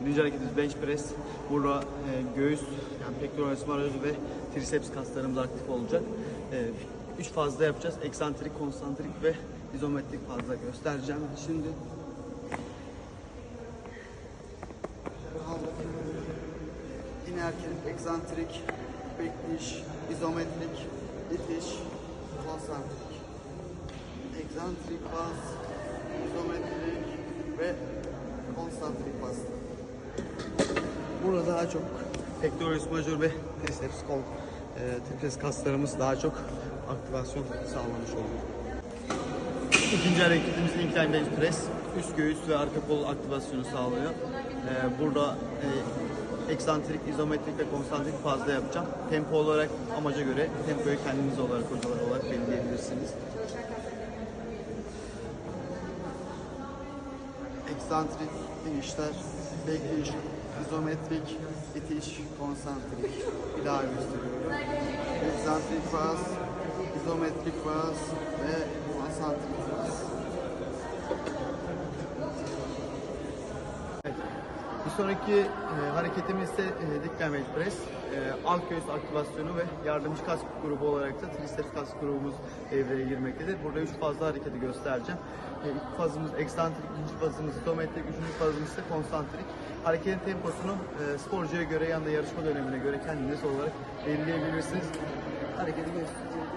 Birinci hareketimiz bench press. Burada e, göğüs, yani pectoralis majoris ve triceps kaslarımız aktif olacak. E, üç fazla yapacağız. Eksantrik, konsantrik ve izometrik fazla göstereceğim. Şimdi inerken eksantrik, bekliş, izometrik, itiş, konsantrik. Eksantrik bas, izometrik ve konsantrik bas. Burada daha çok pectoralis major ve triceps kol, e, triceps kaslarımız daha çok aktivasyon sağlamış oluyor. İkinci hareketimiz incline bench press. Üst göğüs ve arka kol aktivasyonu sağlıyor. Ee, burada e, eksantrik, izometrik ve konsantrik fazla yapacağım. Tempo olarak amaca göre tempoyu kendiniz olarak hocalar olarak belirleyebilirsiniz. Eksantrik inişler, bekleyiş, izometrik, itiş, konsantrik. Bir daha gösteriyorum. Eksantrik bas, izometrik bas ve konsantrik bas. Bir sonraki e, hareketimiz ise e, bench press. E, alt göğüs aktivasyonu ve yardımcı kas grubu olarak da triceps kas grubumuz devreye girmektedir. Burada üç fazla hareketi göstereceğim. E, ilk fazımız eksantrik, ikinci fazımız izometrik, üçüncü fazımız ise konsantrik. Hareketin temposunu e, sporcuya göre ya da yarışma dönemine göre kendiniz olarak belirleyebilirsiniz. Hareketi göstereceğim.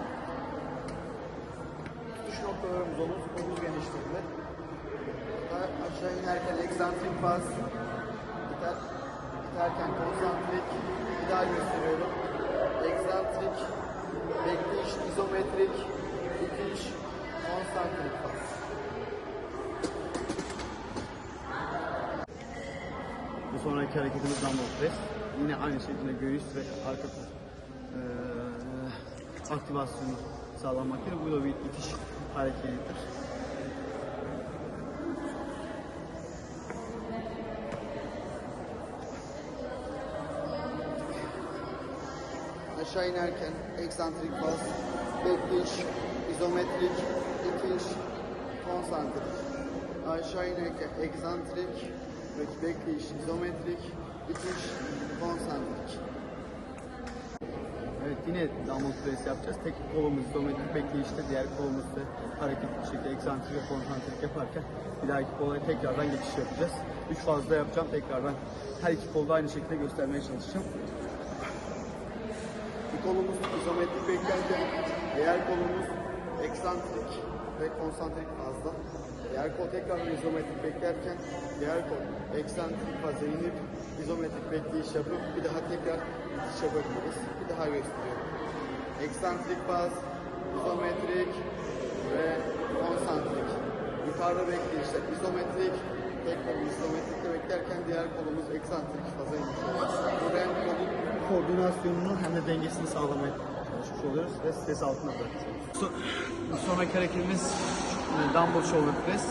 Tutuş noktalarımız omuz, omuz genişliğinde. Aşağı inerken eksantrik bas, iter, iterken konsantrik, daha gösteriyorum. Eksantrik, bekleyiş, izometrik, itiş, konsantrik bas. Bu sonraki hareketimiz dumbbell press. Yine aynı şekilde göğüs ve arka eee aktivasyonu sağlamaktadır. Bu da bir itiş hareketidir. Aşağı inerken eksantrik bas, bekleyiş, izometrik, itiş, konsantrik. Aşağı inerken eksantrik, bek- bekleyiş, izometrik, itiş, konsantrik. Evet yine dumbbell press yapacağız. Tek kolumuz izometrik bekleyişte, diğer kolumuz da hareketli bir şekilde eksantrik ve konsantrik yaparken bir dahaki kola tekrardan geçiş yapacağız. Üç fazla yapacağım tekrardan. Her iki kolda aynı şekilde göstermeye çalışacağım. Kolumuz izometrik beklerken diğer kolumuz eksantrik ve konsantrik fazla. Diğer kol tekrar izometrik beklerken diğer kol eksantrik faza inip izometrik bekleyiş yapıp bir daha tekrar itiş yapabiliriz. Bir daha gösteriyorum. Eksantrik faz, izometrik ve konsantrik. Yukarıda bekleyişler izometrik, tek kolumuz izometrikte beklerken diğer kolumuz eksantrik faza iniş. Bu hem kolun koordinasyonunu hem de dengesini sağlamaya çalışmış oluyoruz ve stres altına bırakmış oluyoruz. So, sonraki hareketimiz e, dumbbell shoulder press.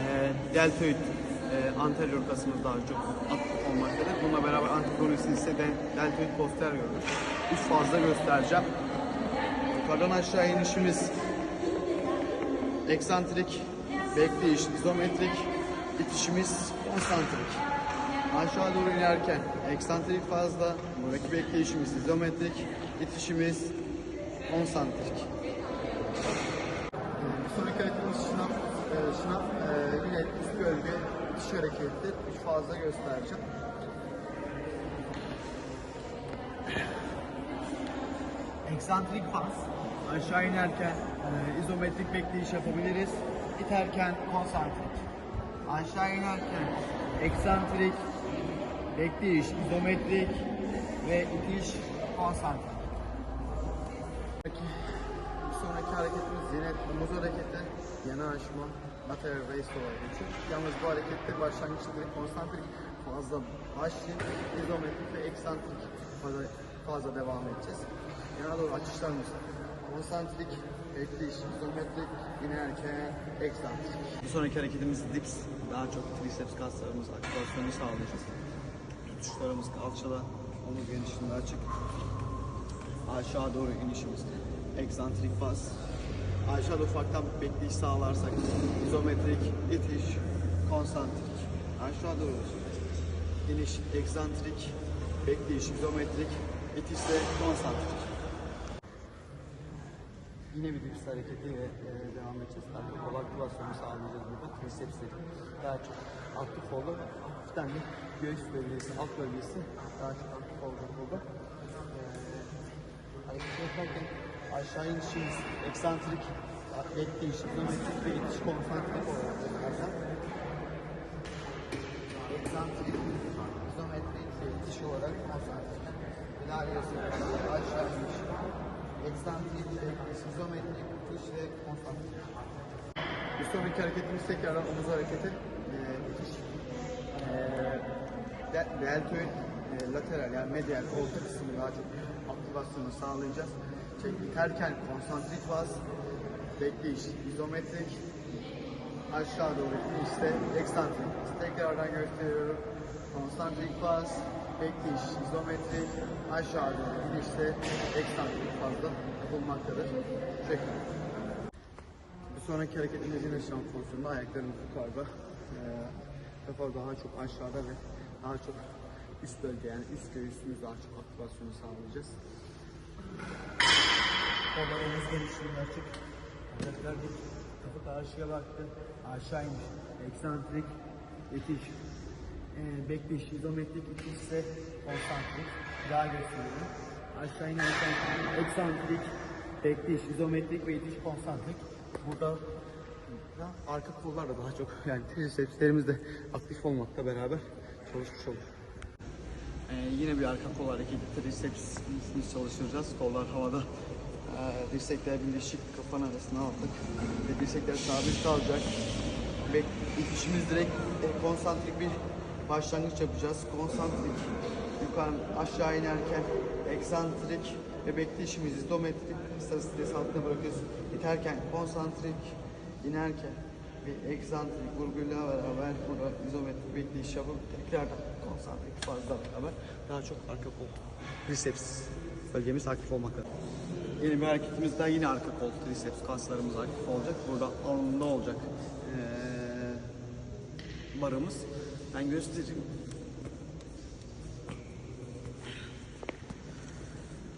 E, deltoid e, anterior kasımız daha çok aktif olmaktadır. Bununla beraber antekoris ise de deltoid posterior'dur. Üç fazla göstereceğim. Yukarıdan aşağı inişimiz eksantrik, bekleyiş, izometrik, itişimiz konsantrik. Aşağı doğru inerken eksantrik fazla, buradaki bekleyişimiz izometrik, itişimiz konsantrik. Bir sonraki hareketimiz şınav. Ee, şınav e, yine üst bölge itiş harekettir. Üç fazla göstereceğim. Eksantrik faz. Aşağı inerken e, izometrik bekleyiş yapabiliriz. İterken konsantrik. Aşağı inerken eksantrik, bekleyiş, izometrik ve itiş konsantrik. Peki, bir sonraki hareketimiz yine omuz hareketi, yana açma, lateral raise olarak geçiyor. Yalnız bu harekette başlangıçta direkt konsantrik fazla başlayıp izometrik ve eksantrik fazla, fazla devam edeceğiz. Yana doğru açışlarımız konsantrik, bekleyiş, izometrik, inerken eksantrik. Bir sonraki hareketimiz dips. Daha çok triceps kaslarımız aktivasyonu sağlayacağız. Tutuşlarımız kalçada, omuz genişliğinde açık. Aşağı doğru inişimiz. Eksantrik bas. Aşağıda ufaktan bir bekleyiş sağlarsak izometrik, itiş, konsantrik. Aşağı doğru. iniş, eksantrik, bekleyiş, izometrik, itişte konsantrik. Yine bir dips hareketiyle e, devam edeceğiz. Arka kol aktivasyonu sağlayacağız burada. Trisepsleri daha çok aktif oldu. Hafiften de göğüs bölgesi, alt bölgesi daha çok aktif olacak burada. E, hareket yaparken aşağı inişimiz, eksantrik, bekleyiş, izometrik ve itiş konsantrik olarak göstereceğim. Eksantrik, izometrik ve itiş olarak konsantrik. Göstereyim. Aşağı iniş, eksantrik, bekleyiş, izometrik, itiş ve konsantrik. Bir sonraki hareketimiz tekrardan omuz hareketi. Ee, itiş. Ee, de- deltoid e, lateral yani medial orta kısmını daha çok aktivasyonu sağlayacağız. Çek, iterken konsantrik bas, bekleyiş, izometrik, aşağı doğru inişte eksantrik. Tekrardan gösteriyorum. Konsantrik bas, bekleyiş, izometrik, aşağı doğru inişte eksantrik fazla yapılmaktadır. Şu şekilde. Bir sonraki hareketimiz yine şam pozisyonunda ayaklarımız yukarıda. Ee, kafa daha çok aşağıda ve daha çok üst bölge yani üst göğüsümüz daha çok aktivasyonu sağlayacağız. Kollarımız genişliğinde açık. Bacaklar dik. Kafa karşıya baktı. Aşağı inmiş. Eksantrik. Yetiş. Ee, bekleyiş. izometrik. itiş ise konsantrik. Daha gösteriyorum. Aşağı inerken eksantrik. Bekleyiş. izometrik ve itiş konsantrik. Burada da arka kollar da daha çok yani trisepslerimiz de aktif olmakla beraber çalışmış olur. Ee, yine bir arka kol hareketi trisepsimizi çalıştıracağız. Kollar havada. Ee, dirsekler birleşik kafanın arasına aldık. Ve dirsekler sabit kalacak. Ve itişimiz direkt e, konsantrik bir başlangıç yapacağız. Konsantrik yukarı aşağı inerken eksantrik ve bekleyişimiz izometrik stres altına bırakıyoruz. İterken konsantrik inerken bir eksantrik vurguyla beraber burada izometrik bekleyiş yapıp tekrardan konsantrik fazla beraber daha çok arka kol triceps bölgemiz aktif olmaktadır. Yeni bir hareketimiz daha yine arka kol triceps kaslarımız aktif olacak. Burada alnında olacak ee, barımız. Ben göstereyim.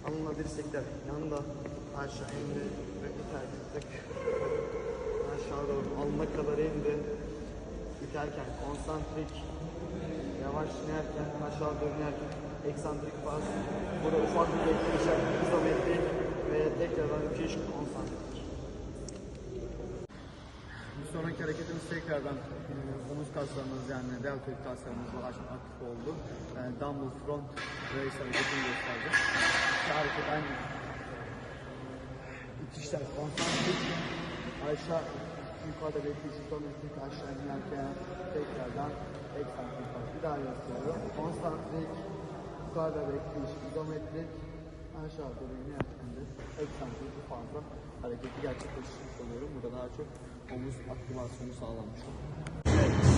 Alnına dirsekler yanında aşağı indi ve iterken aşağı doğru alnına kadar indi. İterken konsantrik yavaş inerken aşağı doğru inerken eksantrik bas. Burada ufak bir bekleyiş izometrik ve tekrardan itiş konsantrik. Bir sonraki hareketimiz tekrardan e, omuz kaslarımız yani deltoid kaslarımız çok aktif oldu. Yani dumbbell front raise hareketini göstereceğim. İşte hareket aynı. İtişler konsantrik. Aşağı yukarıda bekleyiş izometrik aşağı inerken tekrardan eksantrik var. Bir daha gösteriyorum. Konsantrik. Yukarıda bekleyiş izometrik. Aşağı doğru inerken de eksantrik fazla hareketi gerçekleştirmiş oluyorum. Burada daha çok omuz aktivasyonu sağlanmış oluyor.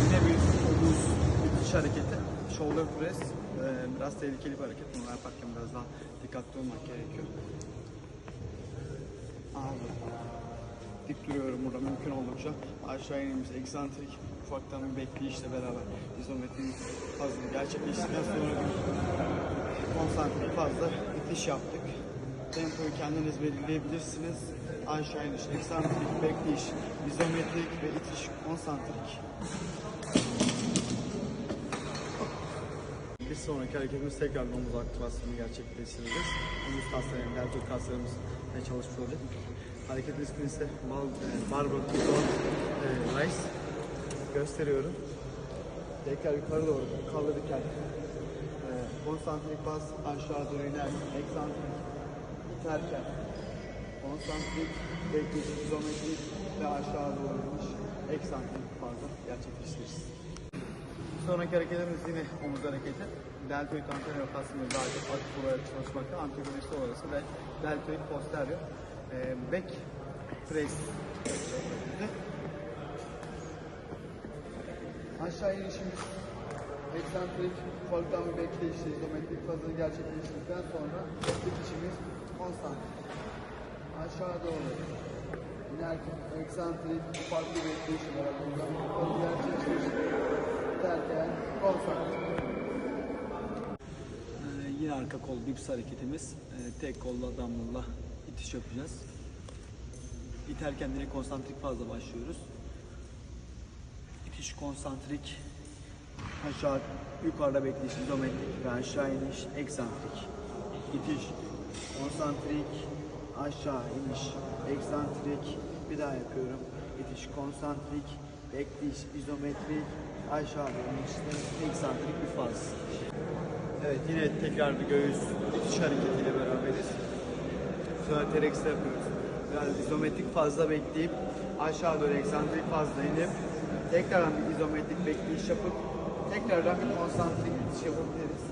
Yine bir omuz itiş hareketi. Shoulder press. Biraz tehlikeli bir hareket. Bunu yaparken biraz daha dikkatli olmak gerekiyor. Abi. Dik duruyorum burada mümkün oldukça. Aşağı inimiz eksantrik. Ufaktan bir bekleyişle beraber izometrik fazla gerçekleştikten sonra konsantrik fazla itiş yaptık. Tempoyu kendiniz belirleyebilirsiniz. Aşağı iniş, eksantrik, bekleyiş, izometrik ve itiş konsantrik. Bir sonraki hareketimiz tekrar omuz aktivasyonu gerçekleştireceğiz. Omuz kasları, yani deltoid kaslarımız çalışmış olacak. Hareketin ismini ise bal, e, keyboard e, rise gösteriyorum. Tekrar yukarı doğru kaldırırken e, konsantrik bas aşağı doğru inerken, eksantrik iterken, konsantrik, bekleyiş, izometrik ve aşağı doğru iniş, eksantrik fazla gerçekleştiririz. Sonraki hareketimiz yine omuz hareketi. Deltoid anterior kasımız daha çok aktif olarak çalışmakta. Antagonist orası ve deltoid posterior. Ee, back press. şeklinde. Aşağı inişimiz eksantrik, ufaktan bir bekleyiş, izometrik fazla gerçekleştirdikten sonra dikişimiz konsantrik. Aşağı doğru inerken eksantrik, ufak bir bekleyiş olarak buradan fazla gerçekleştirir derken konsantrik. yine arka kol dips hareketimiz. Ee, tek kolla dumbbell'la itiş yapacağız. İterken direkt konsantrik fazla başlıyoruz. İtiş konsantrik. Aşağı yukarıda bekleyiş izometrik ve aşağı iniş eksantrik. İtiş konsantrik aşağı iniş eksantrik. Bir daha yapıyorum. İtiş konsantrik bekleyiş izometrik aşağı iniş eksantrik bir faz. Evet yine tekrar bir göğüs itiş hareketiyle beraberiz. Sonra T-Rex'te yapıyoruz. Biraz izometrik fazla bekleyip aşağı doğru eksantrik fazla inip tekrardan bir izometrik bekleyiş yapıp tekrardan bir konsantrik itiş yapabiliriz.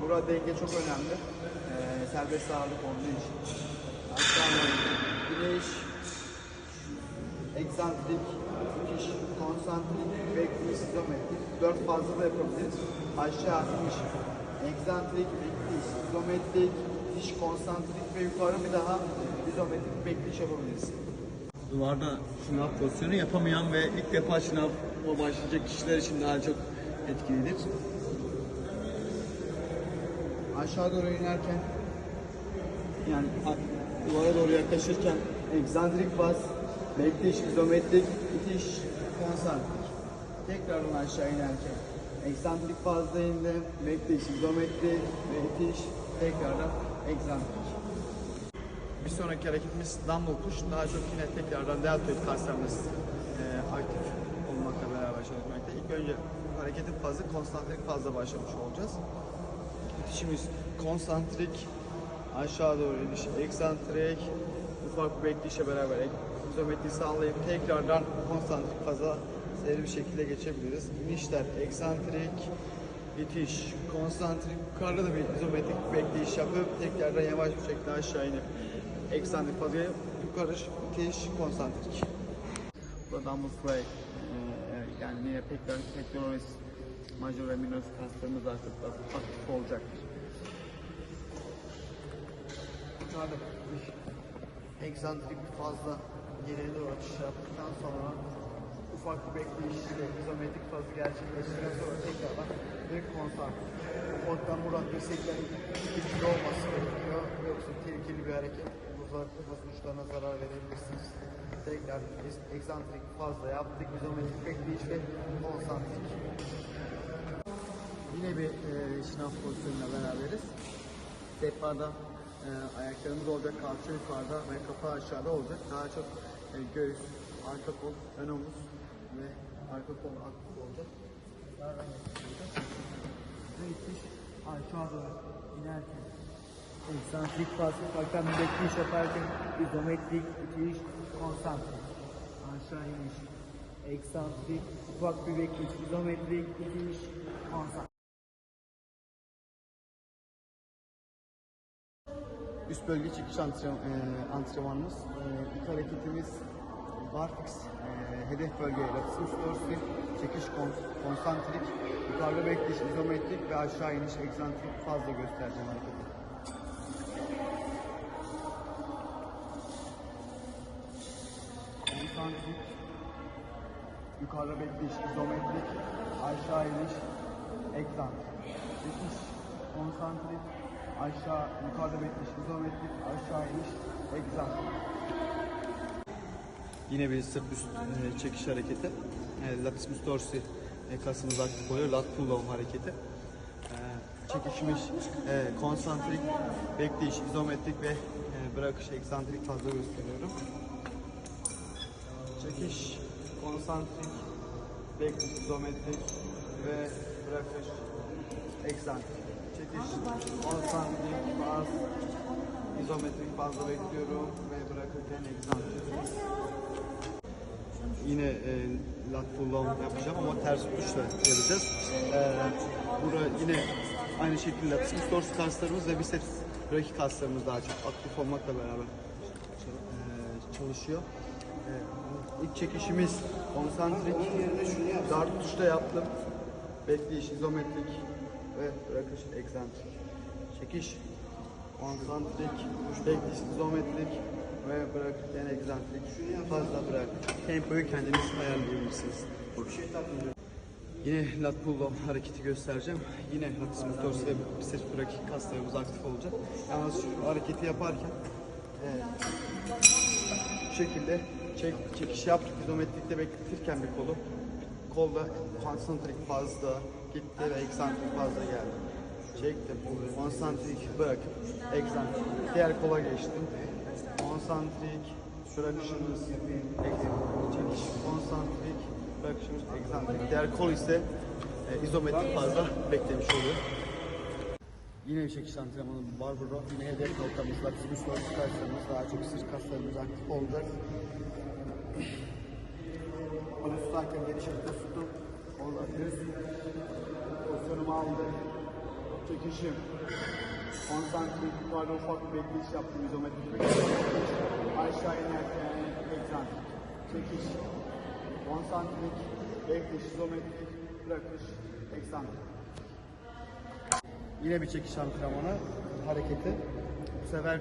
Burada denge çok önemli. Ee, serbest ağırlık olduğu için. Aşağı iniş, eksantrik, itiş, konsantrik, bekleyiş, izometrik. Dört fazla da yapabiliriz. Aşağı iniş, eksantrik, bekleyiş, izometrik, itiş, konsantrik ve yukarı bir daha izometrik bekleyiş yapabiliriz. Duvarda şınav pozisyonu yapamayan ve ilk defa şınava başlayacak kişiler için daha çok etkilidir. Aşağı doğru inerken yani duvara doğru yaklaşırken egzantrik bas, bekleyiş, izometrik, itiş, konsantrik. Tekrardan aşağı inerken egzantrik fazla indim, bekleyiş, izometrik ve itiş, tekrardan egzantrik. Bir sonraki hareketimiz dumbbell push. Daha çok yine tekrardan deltoid kaslarımız e, aktif olmakla beraber çalışmakta. İlk önce hareketin fazla konsantrik fazla başlamış olacağız. İtişimiz konsantrik, aşağı doğru iniş, eksantrik, ufak bir bekleyişle beraber ek- izometri sağlayıp tekrardan konsantrik faza seri bir şekilde geçebiliriz. İnişler eksantrik, itiş, konsantrik, yukarıda da bir izometrik bekleyiş yapıp tekrardan yavaş bir şekilde aşağı inip eksantrik fazaya yukarı itiş, konsantrik. Burada dumbbell fly, e, yani yine pektor, pectoralis major ve minor kaslarımız artık aktif olacaktır. Yukarıda eksantrik fazla geriye doğru atış yaptıktan sonra ufak bir bekleyişle izometrik fazı gerçekleştikten sonra tekrardan bir konsantrik. Ortadan Murat dirseklerin etkili olması gerekiyor. Yoksa tehlikeli bir hareket. Uzak uçlarına zarar verebilirsiniz. Tekrar eksantrik fazla yaptık. İzometrik bekleyiş ve konsantrik. Yine bir e, şınav pozisyonuyla beraberiz. Sehpada e, ayaklarımız olacak, kalça yukarıda ve kafa aşağıda olacak. Daha çok e, göğüs, arka kol, ön omuz ve arka kol aktif olacak. Nereden itiş aşağı doğru inerken. Eksantrik pas yaparken, bir bekleyiş yaparken izometrik, itiş, konsantrik. Aşağı iniş. Eksantrik, ufak bir bekleyiş, izometrik, itiş, konsantrik. Üst bölge çıkış antrenman, e, antrenmanımız. E, ilk hareketimiz barfix, e, hedef bölge latissimus dorsi, çekiş kon- konsantrik, yukarıda bekleyiş izometrik ve aşağı iniş eksantrik fazla göstereceğim hareketi. Konsantrik, yukarıda bekleyiş izometrik, aşağı iniş eksantrik. Çekiş konsantrik, aşağı yukarıda bekleyiş izometrik, aşağı iniş eksantrik. Yine bir sırt üst e, çekiş hareketi. E, latissimus e, kasımız aktif oluyor. Lat pull down hareketi. E, çekişmiş, e, konsantrik, bekleyiş, izometrik ve e, bırakış eksantrik fazla gösteriyorum. Çekiş, konsantrik, bekleyiş, izometrik ve bırakış eksantrik. Çekiş, konsantrik, bas, izometrik fazla bekliyorum ve bırakırken eksantrik. Yine e, lat pull down yapacağım ama ters tutuşla yapacağız. E, burada yine aynı şekilde latissimus dorsi kaslarımız ve biceps brachii kaslarımız daha çok aktif olmakla beraber e, çalışıyor. E, ilk çekişimiz konsantrik, dar tutuşta yaptım. Bekleyiş izometrik ve bırakış eksantrik. Çekiş konsantrik, bekleyiş izometrik ve bırakırken egzantrik. Fazla bırak. Tempoyu kendiniz ayarlayabilirsiniz. Bir şey Yine lat pull hareketi göstereceğim. Yine latissimus dorsi ve biceps brachii kaslarımız aktif olacak. Yalnız şu hareketi yaparken eee, bu şekilde çek, çekiş yaptık. İzometrikte bekletirken bir kolu kolda konsantrik fazla gitti ve eksantrik fazla geldi. Çektim. Konsantrik bırakıp eksantrik. Diğer kola geçtim. Konsantrik bırakışımız eksantrik. Çekiş konsantrik bırakışımız eksantrik. Diğer kol ise e, izometrik fazla beklemiş oluyor. Yine bir çekiş antrenmanı barber row. Yine hedef noktamız latissimus dorsi kaslarımız daha çok sırt kaslarımız aktif olacak. Onu tutarken geniş harita tuttum. Düz. Pozisyonumu aldım. Çekişim. Konsantrik, yukarıda ufak bir bekleyiş yaptım. İzometrik bekleyiş. Aşağı inerken egzantrik. Çekiş. Konsantrik, bekleyiş, izometrik, bırakış, egzantrik. Yine bir çekiş antrenmanı hareketi. Bu sefer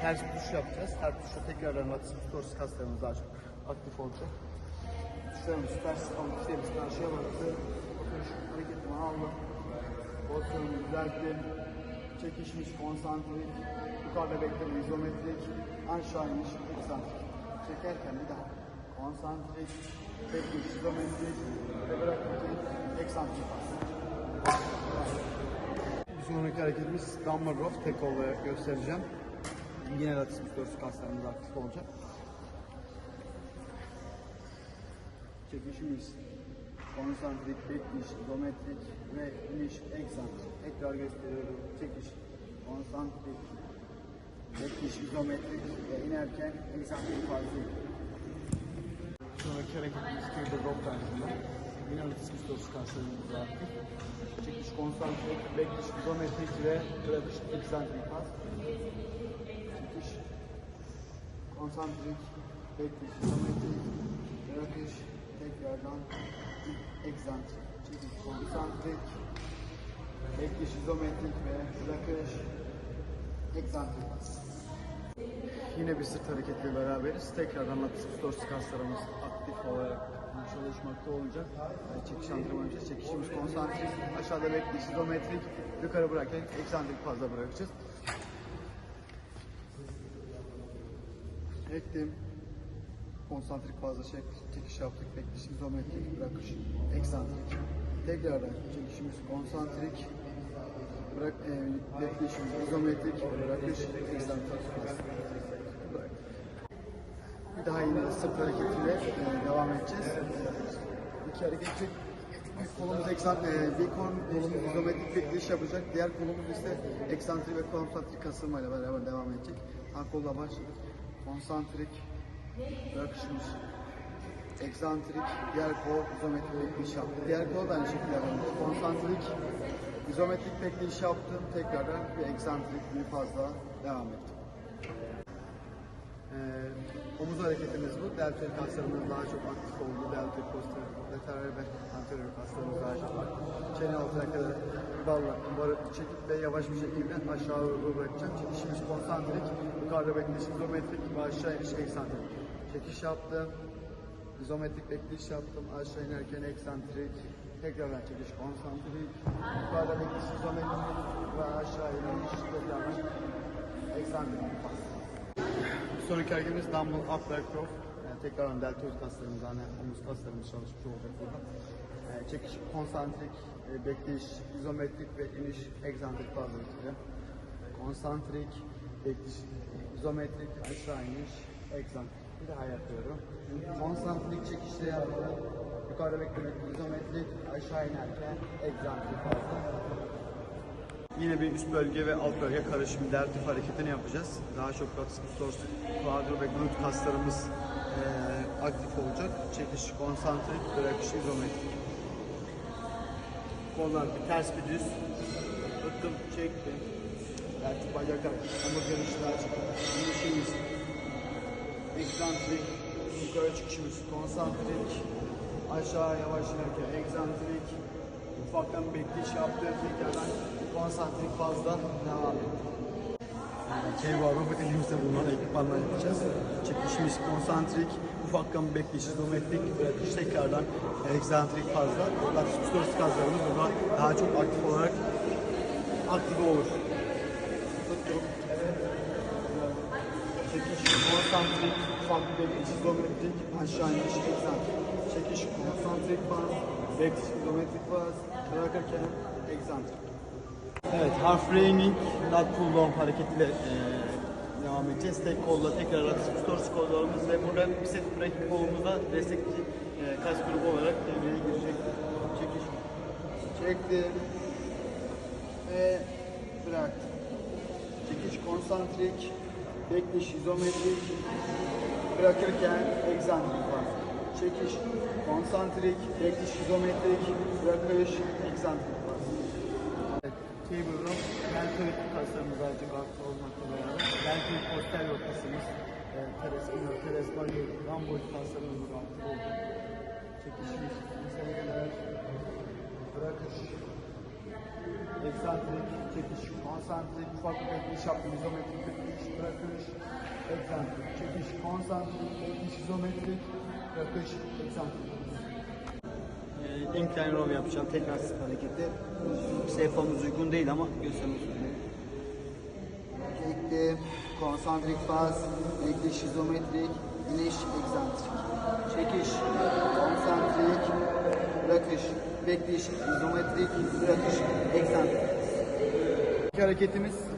ters tuş yapacağız. Ters tuşla tekrardan latissimus dorsi kaslarımız daha çok aktif olacak. Tuşlarımız ters tutalım. Dişlerimiz karşıya baktı. Bakın şu hareketimi aldım. Pozisyonumu düzelttim. Çekişmiş, konsantrik. Yukarıda bekleme, izometrik. Aşağı iniş, eksantrik. Çekerken bir daha. Konsantrik, bekliş, izometrik ve bırakırken eksantrik. Bir sonraki hareketimiz dumbbell row. Tek kolla göstereceğim. Yine latissimus dorsi kaslarımız aktif olacak. Çekişimiz konsantrik, bekliş, izometrik ve iniş, eksantrik. Tekrar gösteriyorum. Çekiş, konsantrik, bekliş, izometrik ve inerken eksantrik fazla. Sonraki hareketimiz cable rope tarzında. Latissimus dorsi kaslarımız aktif. Çekiş, konsantrik, bekliş, izometrik ve bırakış, eksantrik pas. Çekiş, konsantrik, bekliş, izometrik, bırakış, tekrardan egzantrik, çekiş, konsantrik, bekliş, izometrik ve bırakış, egzantrik pas. Yine bir sırt hareketiyle beraberiz. Tekrardan latissimus dorsi kaslarımız aktif olarak çalışmakta olacak. Yani çekiş antrenmanı yapacağız. Çekişimiz konsantrik, aşağıda bekliş, izometrik, yukarı bırakırken egzantrik fazla bırakacağız. Ektim. Konsantrik fazla çek, çekiş yaptık. Bekliş, izometrik, bırakış, eksantrik. Tekrardan çekişimiz konsantrik, bırak, e, bekleyişimiz izometrik, bırakış. Bırak. Bir daha yine sırt hareketiyle e, devam edeceğiz. İki hareket çek. Bir kolumuz eksan, e, bir kolum, kolumuz izometrik bekleyiş yapacak. Diğer kolumuz ise eksantrik ve konsantrik kasılmayla beraber devam edecek. Sağ kolla başladık. Konsantrik, bırakışımız, eksantrik, diğer kol izometrik bekleyiş yaptı. Diğer kol da aynı şekilde yaptım. Konsantrik, izometrik bekleyiş yaptım. Tekrardan bir eksantrik bir fazla devam ettim. Ee, omuz hareketimiz bu. Deltoid kaslarımız daha çok aktif oldu. Deltoid posterior, lateral ve anterior kaslarımız daha çok aktif. Çene altına kadar balla barı çekip ve yavaş bir şekilde aşağı doğru bırakacağım. Çekişimiz konsantrik, yukarıda bekleyiş izometrik ve aşağı iniş eksantrik. Çekiş yaptım, izometrik bekleyiş yaptım, aşağı inerken eksantrik, tekrardan çekiş konsantrik, yukarıda bekleyiş izometrik ve aşağı iniş tekrardan eksantrik. Bir sonraki hareketimiz dumbbell upright row. Yani tekrardan deltoid kaslarımız, yani omuz kaslarımız çalışmış olacak burada. Yani çekiş, konsantrik, e, bekleyiş, izometrik ve iniş, egzantrik fazla yapacağım. Konsantrik, bekleyiş, izometrik, aşağı iniş, egzantrik. Bir daha yapıyorum. Konsantrik çekişle yaptım. Yukarıda beklemek, izometrik, aşağı inerken egzantrik fazla. Yine bir üst bölge ve alt bölge karışımı deltif hareketini yapacağız. Daha çok latissimus dorsi, quadro ve glute kaslarımız eee, aktif olacak. Çekiş, konsantrik, bırakış, izometrik. Kollar bir ters bir düz. Tuttum, çektim. Deltif bacaklar, omur genişler. Eksantrik, yukarı çıkışımız, konsantrik. Aşağı yavaş inerken egzantrik. Ufaktan bekleyiş yaptı. Tekrardan konsantrik fazla devam etti. Şey var, robot elimizde bulunan ekipmanla yapacağız. Çekişimiz konsantrik, ufaktan bekleyiş, izometrik bırakış tekrardan eksantrik fazla. Psoas kaslarımız burada daha çok aktif olarak aktif olur. Tuttum. Çekiş, konsantrik, ufak bir izometrik, aşağı iniş, eksantrik. Çekiş, konsantrik faz, bekleyiş, izometrik faz, bırakırken eksantrik. Evet, half reining, lat pull down hareketiyle eee, devam edeceğiz. Tek kolla tekrar atış stores kollarımız ve burada set break kolumuzda destekçi eee, kas grubu olarak devreye girecek. Çekiş. Çektim. Ve bıraktım. Çekiş konsantrik, bekliş izometrik, bırakırken egzantrik var. Çekiş konsantrik, bekliş izometrik, bırakış egzantrik var. Evet, table row, deltoid kaslarımız ayrıca aktif olmakla beraber deltoid posterior kasımız, e, teres minor, teres major, rhomboid kaslarımız aktif oldu. Çekişimiz, kadar bırakış, eksantrik, çekiş, konsantrik, ufak bir bekliş yaptım, izometrik bekliş, bırakış, eksantrik, çekiş, konsantrik, bekliş, izometrik, bırakış, eksantrik. Ee, incline row yapacağım. Tekrar sık hareketi. Sehpamız uygun değil ama göstermek istiyorum. Çektim. Konsantrik faz. Bekliş izometrik. iniş egzantrik. Çekiş. Konsantrik. Bırakış. Bekliş izometrik. Bırakış. Egzantrik. İlk hareketimiz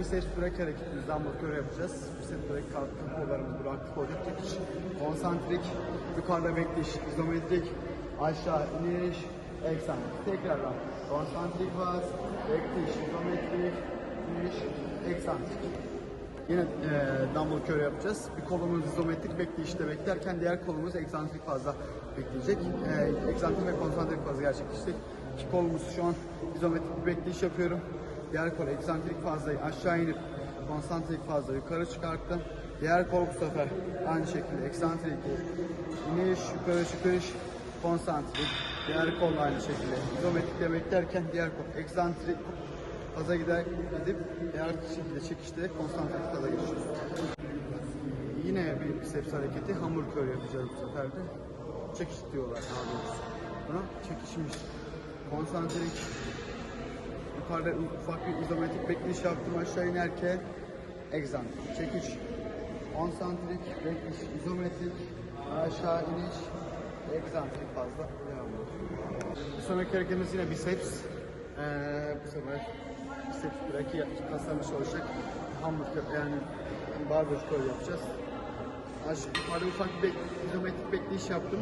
he, biceps break hareketimiz dumbbell curl yapacağız. Biceps break kalktı kollarımız burada aktif olacak. Çekiş, konsantrik, yukarıda bekliş, izometrik, aşağı iniş, eksantrik. Tekrardan konsantrik vaz, bekliş, izometrik, iniş, eksantrik. Yine e, dumbbell curl yapacağız. Bir kolumuz izometrik bekleyişte beklerken diğer kolumuz eksantrik fazla bekleyecek. E, eksantrik ve konsantrik fazla gerçekleşecek. İki kolumuz şu an izometrik bir bekleyiş yapıyorum. Diğer kol eksantrik fazlayı aşağı inip konsantrik fazla yukarı çıkarttım. Diğer kol bu sefer aynı şekilde eksantrik iniş, yukarı çıkış, konsantrik. Diğer kol aynı şekilde izometrikle beklerken diğer kol eksantrik faza gider gidip diğer şekilde çekişte konsantrik faza geçiyoruz. Yine bir biceps hareketi hamur curl yapacağız bu sefer de. Çekiş diyorlar daha doğrusu. Buna çekişmiş. Konsantrik. Yukarıda ufak bir izometrik bekleyiş yaptım aşağı inerken. Egzantrik. Çekiş. Konsantrik, bekleyiş, izometrik, aşağı iniş, egzantrik fazla. Bir sonraki hareketimiz yine biceps. Ee, bu sefer biceps bırakı kaslarını çalışacak. Hamur curl, yani barbell curl yapacağız. Aşağı, yukarıda ufak bir izometrik bekleyiş yaptım.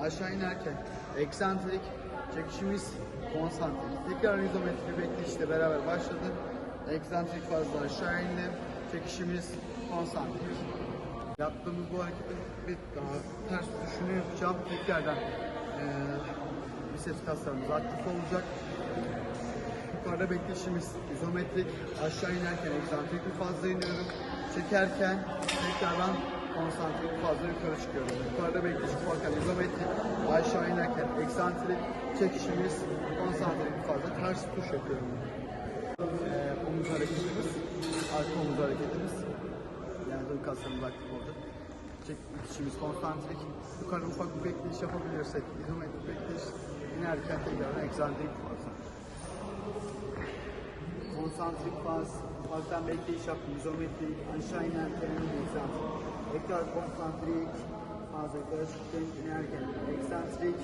Aşağı inerken eksantrik, çekişimiz konsantrik. Tekrar izometrik bir bekleyişle beraber başladı. Eksantrik fazla aşağı indim. Çekişimiz konsantrik. Yaptığımız bu hareketi bir daha ters düşünü yapacağım. Tekrardan eee biceps kaslarımız aktif olacak. Yukarıda bekleyişimiz izometrik, aşağı inerken eksantrik bir fazla iniyorum. Çekerken tekrardan konsantrik fazla yukarı çıkıyorum. Yukarıda bekleyişim varken izometrik, aşağı inerken eksantrik, çekişimiz konsantrik fazla ters tuş yapıyorum. Ee, omuz hareketimiz, arka omuz hareketimiz. Yani ön kaslarımız aktif oldu. Çekişimiz konsantrik. Yukarıda ufak bir bekleyiş yapabilirsek, izometrik bekleyiş inerken tekrardan eksantrik fazla. Konsantrik faz, fazdan bekleyiş yaptım, izometrik, aşağı inerken eksantrik. Tekrar konsantrik, fazla yukarı çıktım, inerken eksantrik.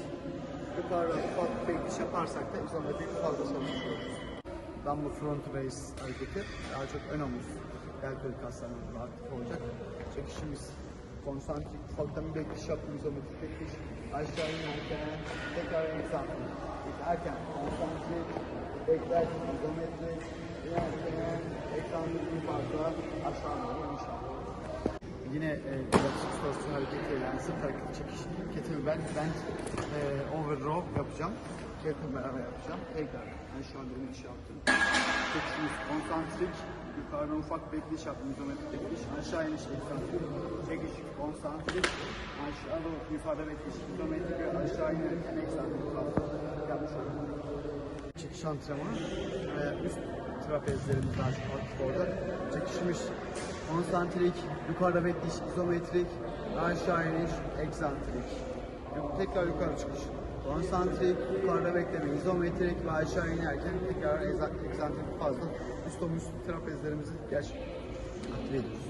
Yukarıda ufak bir bekleyiş yaparsak da izometrik fazla çalışıyoruz. Front raise hareketi, daha çok ön omuz, deltoid kaslarımız burada aktif olacak. Çekişimiz konsantrik, ufaktan bir bekleyiş yaptım, izometrik bekleyiş. Aşağı inerken tekrar eksantrik. Erken konsantrik, beklerken izometrik, inerken ekranlık bir fazla aşağı doğru inşallah. Yine e, biceps torsu hareketi yani sırt hareketi çekiş ketimi ben ben e, over row yapacağım. Ketim beraber yapacağım. Tekrar aşağı doğru iniş yaptım. Çekişimiz konsantrik. Yukarıdan ufak bekleyiş yaptım. İzometrik bekleyiş. Aşağı iniş eksantrik. Çekiş konsantrik. Aşağı doğru yukarıda bekleyiş. İzometrik ve aşağı inerken eksantrik. Yapmış oldum çekiş antrenmanı. Ee, üst trapezlerimiz daha çok orada. Çekişimiz konsantrik, yukarıda bekleyiş, izometrik, Aşağı iniş, eksantrik. Tekrar yukarı çıkış. Konsantrik, yukarıda bekleme, izometrik ve aşağı inerken tekrar eksantrik fazla üst omuz trapezlerimizi gerçek aktive ediyoruz.